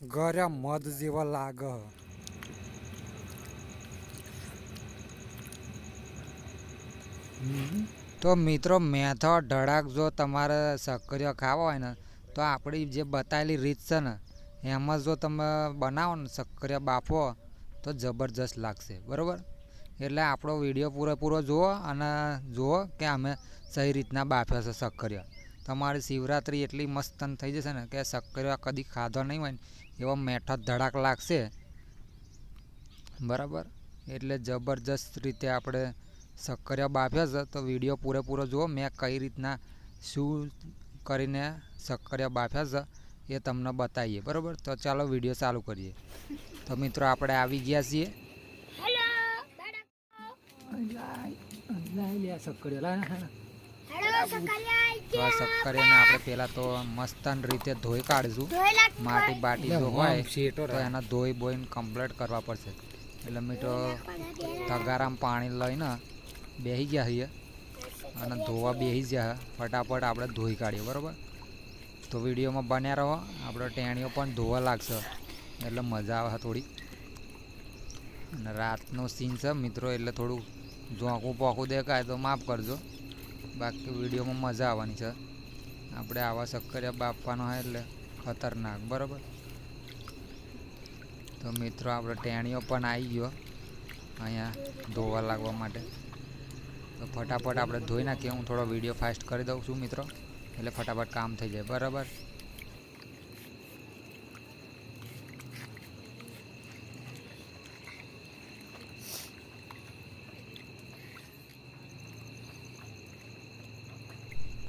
ઘરે મધ જેવા લાગ તો મિત્રો મેથો ઢળાક જો તમારે સક્રિય ખાવો હોય ને તો આપણી જે બતાવેલી રીત છે ને એમાં જો તમે બનાવો ને સક્રિય બાફો તો જબરજસ્ત લાગશે બરાબર? એટલે આપણો વીડિયો પૂરેપૂરો જુઓ અને જુઓ કે અમે સહી રીતના બાફ્યા છે સક્કરિયા તમારી શિવરાત્રી એટલી મસ્તન થઈ જશે ને કે સક્કરિયા કદી ખાધો નહીં હોય ને એવો મેઠો ધડાક લાગશે. બરાબર? એટલે જબરજસ્ત રીતે આપણે સક્કરિયા બાફ્યા છે તો વીડિયો પૂરેપૂરો જુઓ. મેં કઈ રીતના શું કરીને સક્કરિયા બાફ્યા છે એ તમને બતાવીએ. બરાબર? તો ચાલો વીડિયો ચાલુ કરીએ. તો મિત્રો આપણે આવી ગયા છીએ. તો આ સક્કરિયાને આપણે પહેલાં તો મસ્તન રીતે ધોઈ કાઢશું. માટી બાટી જો હોય તો એને ધોઈ બોઈને કમ્પ્લીટ કરવા પડશે. એટલે મીઠો તગારામાં પાણી લઈને બેસી ગયા છીએ અને ધોવા બેસી ગયા ફટાફટ આપણે ધોઈ કાઢીએ બરાબર? તો વિડીયોમાં બન્યા રહો. આપણે ટેણીઓ પણ ધોવા લાગશે. એટલે મજા આવે થોડી. અને રાતનો સીન છે મિત્રો એટલે થોડું ઝોંકું પોખું દેખાય તો માફ કરજો. બાકી વિડીયોમાં મજા આવવાની છે. આપણે આવા શક્કરિયા બાફવાનો હોય એટલે ખતરનાક, બરાબર? તો મિત્રો, આપણે ટેણીઓ પણ આવી ગયો અહીંયા ધોવા લાગવા માટે. તો ફટાફટ આપણે ધોઈ નાખીએ. હું થોડો વીડિયો ફાસ્ટ કરી દઉં છું મિત્રો. એટલે ફટાફટ કામ થઈ જાય, બરાબર?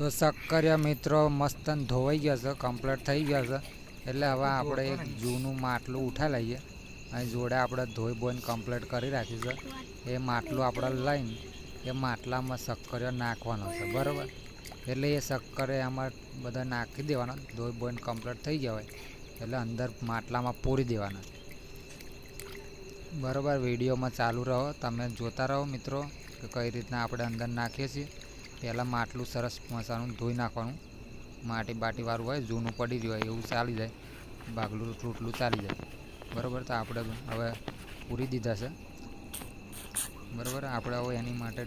તો સક્કરિયા મિત્રો મસ્તન ધોવાઈ ગયા છે કમ્પ્લીટ થઈ ગયા છે. એટલે હવે આપણે એક જૂનું માટલું ઉઠા લઈએ. અહીં જોડે આપણે ધોઈ બોઈને કમ્પ્લીટ કરી રાખ્યું છે. એ માટલું આપણે લઈને એ માટલામાં શક્કરિયો નાખવાનો છે, બરાબર? એટલે એ સક્કરે આમાં બધા નાખી દેવાના, ધોઈ બોઈને કમ્પ્લીટ થઈ ગયા હોય. એટલે અંદર માટલામાં પૂરી દેવાના. બરાબર, વિડીયોમાં ચાલુ રહો. તમે જોતા રહો મિત્રો કે કઈ રીતના આપણે અંદર નાખીએ છીએ. પહેલાં માટલું સરસ મસાનું ધોઈ નાખવાનું. માટી બાટીવાળું હોય જૂનું પડી રહ્યું હોય એવું ચાલી જાય. બાગલું રોટલું ચાલી જાય. બરાબર? તો આપણે હવે પૂરી દીધા છે. બરાબર? આપણે હવે એની માટે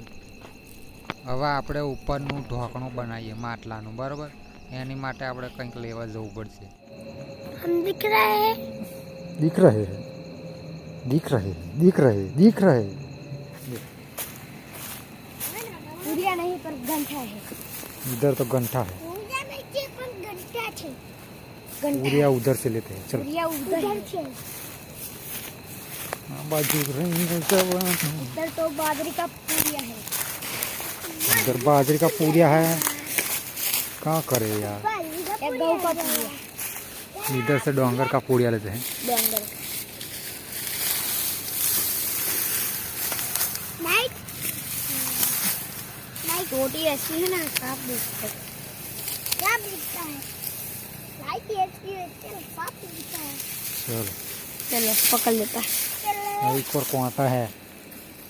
હવે આપણે ઉપરનું ઢોકણું બનાવીએ માટલાનું. બરાબર? એની માટે આપણે કંઈક લેવા જવું પડશે. દીખ રહે દીખ રહે દીખ રહે દીખ રહે દીખ રહે चिड़िया नहीं पर घंटा है। इधर तो घंटा है। यूरिया उधर से लेते हैं चलो। उधर हाँ, से इधर तो बाजरी का पूरिया है। इधर बाजरी का पूरिया है। कहाँ करे यार? इधर से डोंगर का पूरिया लेते हैं। डोंगर। रोटी ऐसी है ना साफ़ दिखता है। क्या दिखता है? लाइट ऐसी है दिखता है। चलो। चलो पकड़ लेता है। एक और कोता है।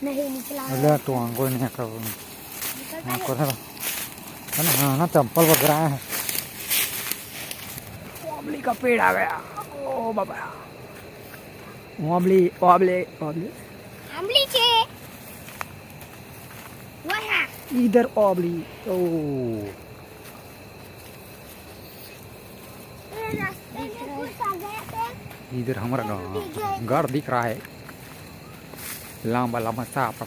नहीं निकला। अरे तो आंगो नहीं कर निकलता आंगो है। ना हाँ ना चंपल वगैरह है। ओबली का पेड़ आ गया। ओ बाबा। ओबली ओबली ओबली વહા इधर ओबली ओ रास्ते में कुछ आ गया थे इधर हमारा गाँव घर दिख रहा है लंबा लंबा साफ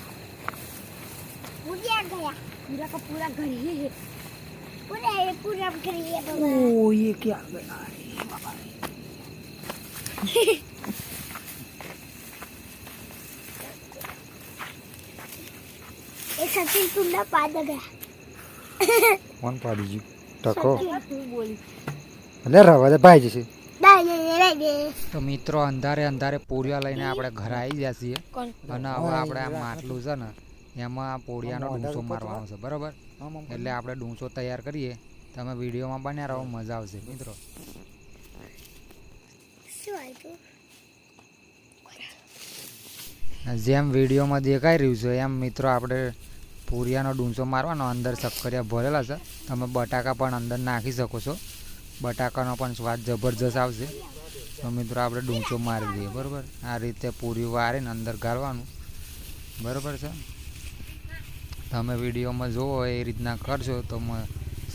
पूरा गया पूरा का पूरा घर ही है पूरा ये पूरा घर ही है बाबा ओ ये क्या आ गया સચિન તુંડા પાદ ગયા કોણ પાડી ગયું? ટકો. અને રવા દે ભાઈ જશે. તો મિત્રો અંધારે અંધારે પોળિયા લઈને આપણે ઘરે આવી ગયા છીએ. અને હવે આપણે આ માટલું છે ને એમાં પોળિયાનો ડૂંસો મારવાનો છે બરાબર? એટલે આપણે ડૂંસો તૈયાર કરીએ. તમે વિડીયોમાં બન્યા રહો મજા આવશે મિત્રો. જેમ વિડીયોમાં દેખાઈ રહ્યું છે એમ મિત્રો આપણે પૂરિયાનો ડૂંસો મારવાનો, અંદર શક્કરિયા ભરેલા છે. તમે બટાકા પણ અંદર નાખી શકો છો. બટાકાનો પણ સ્વાદ જબરજસ્ત આવશે. તો મિત્રો આપણે ડૂંચો મારી દઈએ બરાબર? આ રીતે પૂરી વારીને અંદર ગાળવાનું. બરાબર છે? તમે વિડીયોમાં જુઓ, એ રીતના કરશો તો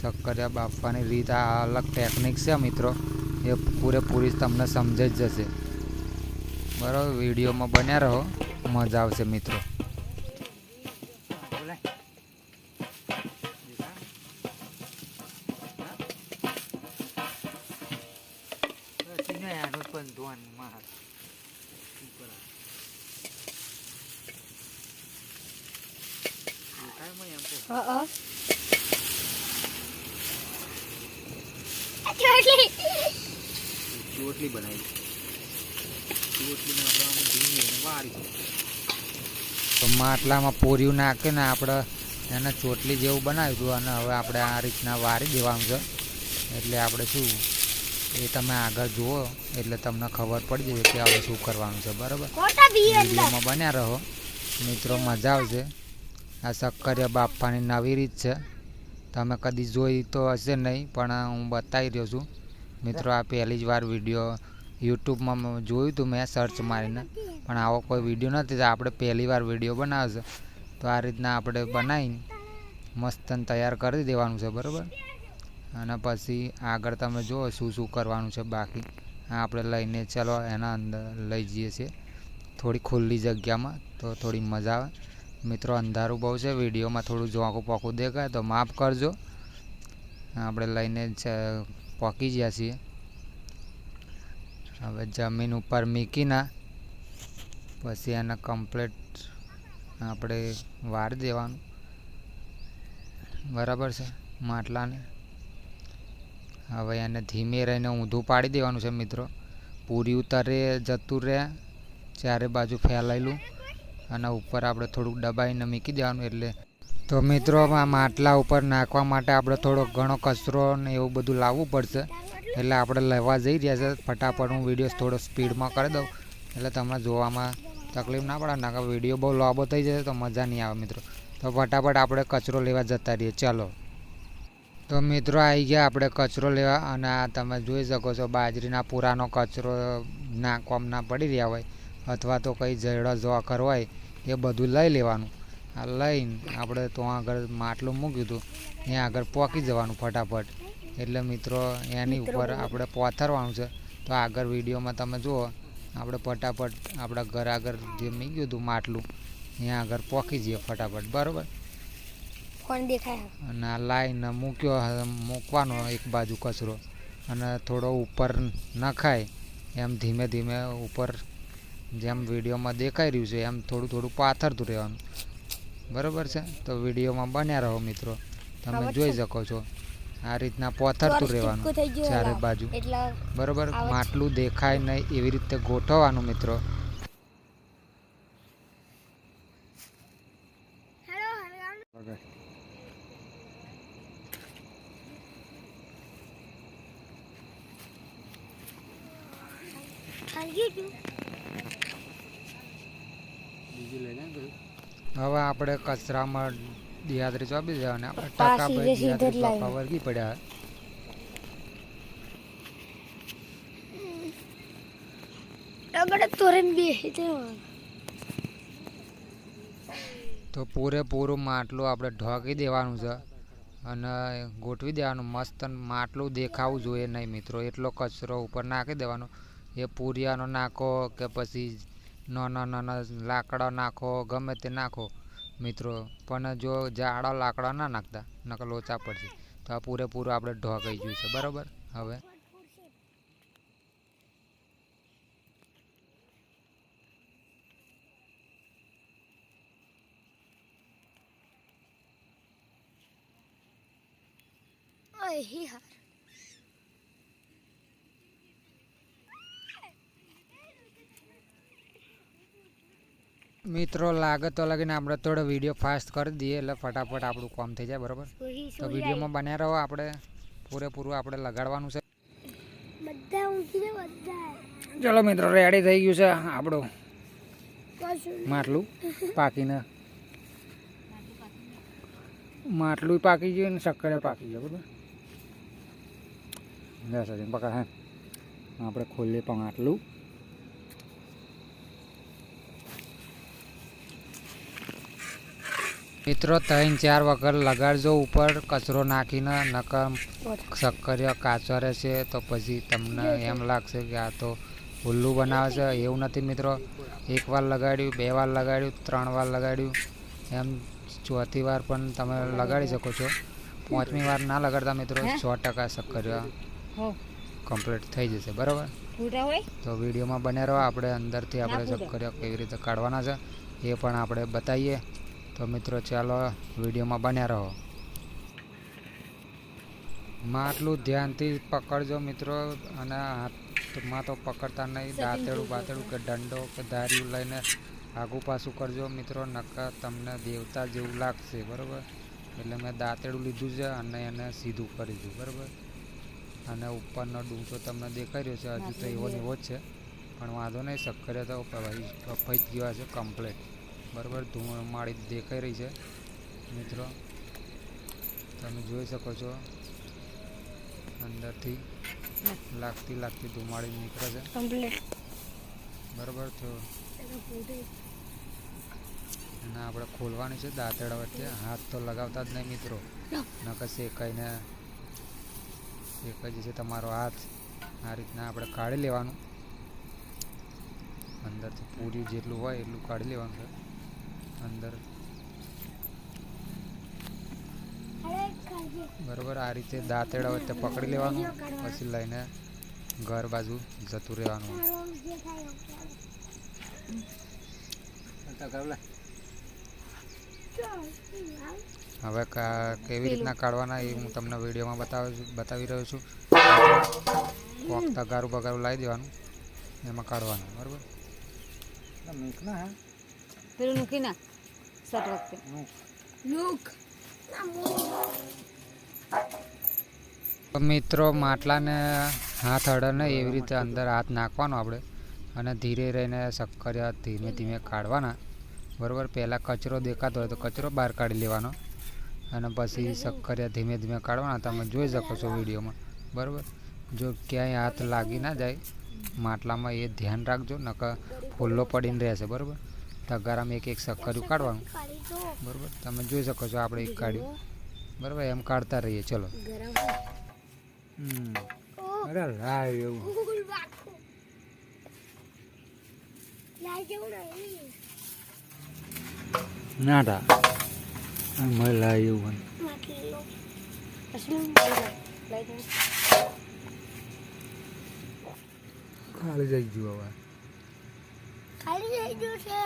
શક્કરિયા બાફવાની રીત આ અલગ ટેકનિક છે મિત્રો. એ પૂરેપૂરી તમને સમજાઈ જશે. બરાબર? વિડીયોમાં બન્યા રહો. મજા આવશે મિત્રો. હા ચોટલી ચોટલી બનાવી ચોટલીને આપણે ધીમે વારી તો માટલામાં પોર્યું નાખીને આપણે એને ચોટલી જેવું બનાવ્યું હતું અને હવે આપણે આ રીતના વારી દેવાનું છે. એટલે આપણે શું એ તમે આગળ જુઓ એટલે તમને ખબર પડી જશે કે હવે શું કરવાનું છે બરાબર? વિડીયોમાં બન્યા રહો. મિત્રો મજા આવશે. આ શક્કરિયા બાફવાની નવી રીત છે. તમે કદી જોઈ તો હશે નહીં પણ હું બતાવી રહ્યો છું. મિત્રો આ પહેલી જ વાર વીડિયો યુટ્યુબમાં જોયું હતું મેં સર્ચ મારીને. પણ આવો કોઈ વીડિયો નથી તો આપણે પહેલી વાર વીડિયો બનાવશે. તો આ રીતના આપણે બનાવીને મસ્ત તૈયાર કરી દેવાનું છે બરાબર? અને પછી આગળ તમે જુઓ શું શું કરવાનું છે બાકી. આપણે લઈને ચાલો એના અંદર લઈ જઈએ છીએ. થોડી ખુલ્લી જગ્યામાં તો થોડી મજા આવે. મિત્રો, અંધારું બહુ છે, વિડીયોમાં થોડું ઝોંકું પોકું દેખાય તો માફ કરજો. આપણે લઈને પોકી ગયા છીએ. હવે જમીન ઉપર મીકીના પછી એને કમ્પ્લીટ આપણે વાર દેવાનું. બરાબર છે, માટલાને. હવે એને ધીમે રહીને ઊંધું પાડી દેવાનું છે મિત્રો. પૂરી ઉતારે જતું રહે, ચારે બાજુ ફેલાયેલું અને ઉપર આપણે થોડુંક દબાઈને મૂકી દેવાનું એટલે. તો મિત્રો માટલા ઉપર નાખવા માટે આપણે થોડો ઘણો કચરો ને એવું બધું લાવવું પડશે. એટલે આપણે લેવા જઈ રહ્યા છે. ફટાફટ હું વીડિયો થોડો સ્પીડમાં કરી દઉં. એટલે તમને જોવામાં તકલીફ ના પડે નાખે વીડિયો બહુ લાંબો થઈ જશે તો મજા નહીં આવે મિત્રો. તો ફટાફટ આપણે કચરો લેવા જતા રહીએ. ચાલો. તો મિત્રો આવી ગયા આપણે કચરો લેવા અને આ તમે જોઈ શકો છો બાજરીના પૂરાનો કચરો નાખવામાં ના પડી રહ્યા હોય અથવા તો કંઈ જયડો જોખર હોય એ બધું લઈ લેવાનું. આ લઈને આપણે તો આગળ માટલું મૂક્યું હતું ત્યાં આગળ પોકી જવાનું ફટાફટ. એટલે મિત્રો એની ઉપર આપણે પોથરવાનું છે. તો આગળ વિડીયોમાં તમે જુઓ આપણે ફટાફટ આપણા ઘર આગળ જે મૂક્યું હતું માટલું ત્યાં આગળ પોકી જઈએ ફટાફટ. બરાબર? ફોન દેખાય. અને આ લાઈન મૂક્યો મૂકવાનો એક બાજુ કચરો. અને થોડો ઉપર નખાય. એમ ધીમે ધીમે ઉપર જેમ વિડીયોમાં દેખાઈ રહ્યું છે એમ થોડું થોડું પાથરતું રહેવાનું. બરાબર છે? તો વિડીયોમાં બન્યા રહો મિત્રો. તમે જોઈ શકો છો. આ રીતના પોથરતું રહેવાનું ચારે બાજુ. બરાબર? માટલું દેખાય નહીં એવી રીતે ગોઠવવાનું મિત્રો. હવે આપણે કચરામાં દિયાદરી ચોપી દેવાને આપણે ટકા સીધે દિયાદરી પડ્યા તોરણ તો પૂરેપૂરું માટલું આપણે ઢોકી દેવાનું છે અને ગોઠવી દેવાનું. મસ્ત માટલું દેખાવું જોઈએ નહીં મિત્રો. એટલો કચરો ઉપર નાખી દેવાનો. એ પૂરિયાનો નાખો કે પછી નાના નાના લાકડા નાખો, ગમે તે નાખો. મિત્રો, પણ જો જાડા લાકડા ના નાખતા, નકર લોચા પડશે. તો આ પૂરેપૂરું આપણે ઢોકાઈ ગયું છે, બરાબર? હવે. હી મિત્રો લાગે તો લગીને આપણે થોડો વીડિયો ફાસ્ટ કરી દઈએ એટલે ફટાફટ આપણું કામ થઈ જાય બરાબર? તો વિડીયોમાં બન્યા રહો આપણે. પૂરેપૂરું આપણે લગાડવાનું છે. ચલો મિત્રો રેડી થઈ ગયું છે આપણું માટલું પાકીને. માટલું પાકી ગયું ને શક્કરે પાકી ગયું બરાબર? પકડ હે. આપણે ખોલીએ પણ આટલું મિત્રો ત્રણ ચાર વગર લગાડજો ઉપર કચરો નાખીને નકર શક્કરિયા કાચો રહેશે તો પછી તમને એમ લાગશે કે આ તો ઉલ્લું બનાવે છે. એવું નથી મિત્રો. એક વાર લગાડ્યું બે વાર લગાડ્યું ત્રણ વાર લગાડ્યું. એમ ચોથી વાર પણ તમે લગાડી શકો છો. પાંચમી વાર ના લગાડતા મિત્રો સો ટકા શક્કરિયા કમ્પ્લીટ થઈ જશે. બરાબર? તો વિડીયોમાં બને રહો. આપણે અંદરથી આપણે શક્કરિયા કેવી રીતે કાઢવાના છે એ પણ આપણે બતાવીએ. તો મિત્રો ચાલો વિડીયોમાં બન્યા રહો. માં આટલું ધ્યાનથી પકડજો મિત્રો અને હાથમાં તો પકડતા નહીં. દાંતેડું બાતેડું કે દંડો કે ધાર્યું લઈને આગું પાછું કરજો મિત્રો નક્કર તમને દેવતા જેવું લાગશે બરાબર? એટલે મેં દાંતેડું લીધું છે અને એને સીધું કરી દીધું બરાબર? અને ઉપરનો ડૂંચો તમને દેખાઈ રહ્યો છે હજુ તો એવો ને એવો જ છે. પણ વાંધો નહીં શક્કરિયા તો ભાઈ કપાઈ જ ગયા છે કમ્પ્લેટ બરાબર ધૂમાળી દેખાઈ રહી છે. મિત્રો તમે જોઈ શકો છો. અંદરથી લાગતી લાગતી ધૂમાળી નીકળે છે. કમ્પ્લીટ બરાબર થયો અને આપણે ખોલવાની છે દાંતડા વચ્ચે. હાથ તો લગાવતા જ નહીં મિત્રો. નકર શેકાઈને શેકાઈ જશે તમારો હાથ. આ રીતના આપણે કાઢી લેવાનું. અંદરથી પૂરી જેટલું હોય એટલું કાઢી લેવાનું છે. અંદર. બરાબર આ રીતે દાંતેડા વચ્ચે પકડી લેવાનું પછી લઈને ઘર બાજુ જતું રહેવાનું. હવે કા કેવી રીતના કાઢવાના એ હું તમને વિડીયોમાં બતાવું છું બતાવી રહ્યો છું. કોક તગારું બગારું લાવી દેવાનું એમાં કાઢવાનું બરાબર? પેલું મૂકી ના વખતે લુક. તો મિત્રો માટલાને હાથ અડે ને એવી રીતે અંદર હાથ નાખવાનો આપણે. અને ધીરે રહીને શક્કરિયા ધીમે ધીમે કાઢવાના. બરાબર પહેલાં કચરો દેખાતો હોય તો કચરો બહાર કાઢી લેવાનો. અને પછી શક્કરિયા ધીમે ધીમે કાઢવાના. તમે જોઈ શકો છો વિડીયોમાં. બરાબર? જો ક્યાંય હાથ લાગી ના જાય માટલામાં એ ધ્યાન રાખજો નકર ફૂલ્લો પડીને રહેશે. બરાબર? તગારામાં એક એક શક્કરિયું કાઢવાનું. બરાબર? તમે જોઈ શકો છો આપણે એક કાઢ્યું. બરાબર? એમ કાઢતા રહીએ. ચલો. અરે લાય એવું. ના મને લાય એવું ખાલી જઈ જુઓ ખાલી જઈ જુઓ છે.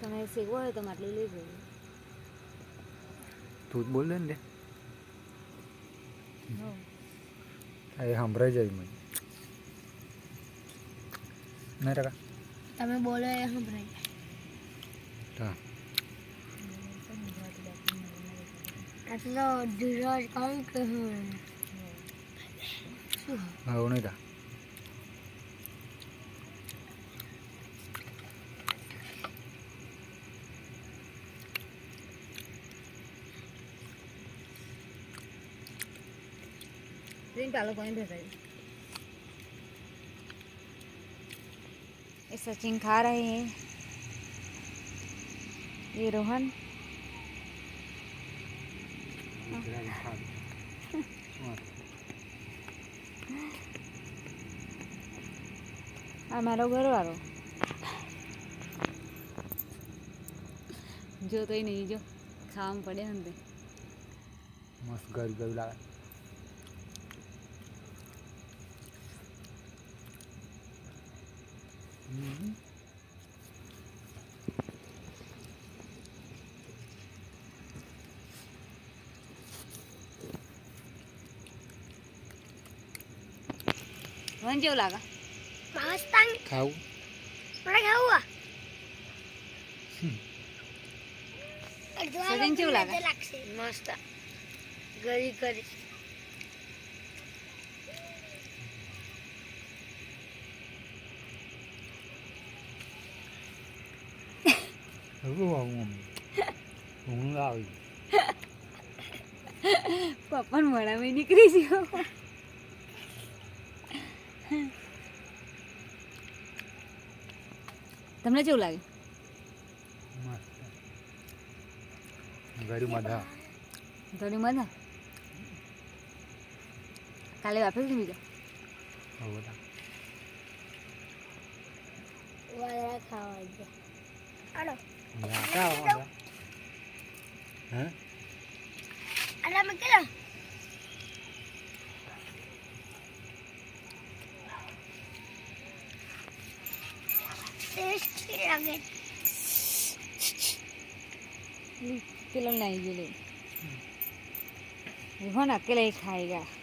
તમે શીખવો હોય તો માટલી લઈ જજો તું જ બોલ દે ને એ સંભળાઈ જાય મને નહીં ટકા તમે બોલો એ સંભળાય હા આટલો ધીરજ કામ કે હું આવું નહીં ટા प्रिंट आलो कोई भेजा ये सचिन खा रहे हैं ये रोहन આ મારો ઘરવાળો જો તો નહીં જો ખાવામાં પડ્યા ને તે. મસ્ત ગયું ગયું લાગે વન જેવું લાગે? મસ્ત. ખાવું? પણ ખાવું સજન કેવું લાગે? મસ્ત. ગરી કરી તમને કેવું લાગે? ઘડી મધા. ઘડી મધા? કાલે વાપરે છે બીજા? વાળા ખાવા ગયા. આડો વાળા ખાવા હે? અલા મેં પપ્પાને મોઢામાં નીકળી ગયો 哎 તમને કેવું લાગે ગળ્યું મધા થોડી મજા કાલે વાપરી હતી બીજા વાદળા ખાવા ગયા હાલો અલા મેં કીધું ટેસ્ટી લાગે પેલો નહીં ગયેલો હો ને અકેલે ખાઈ ગયા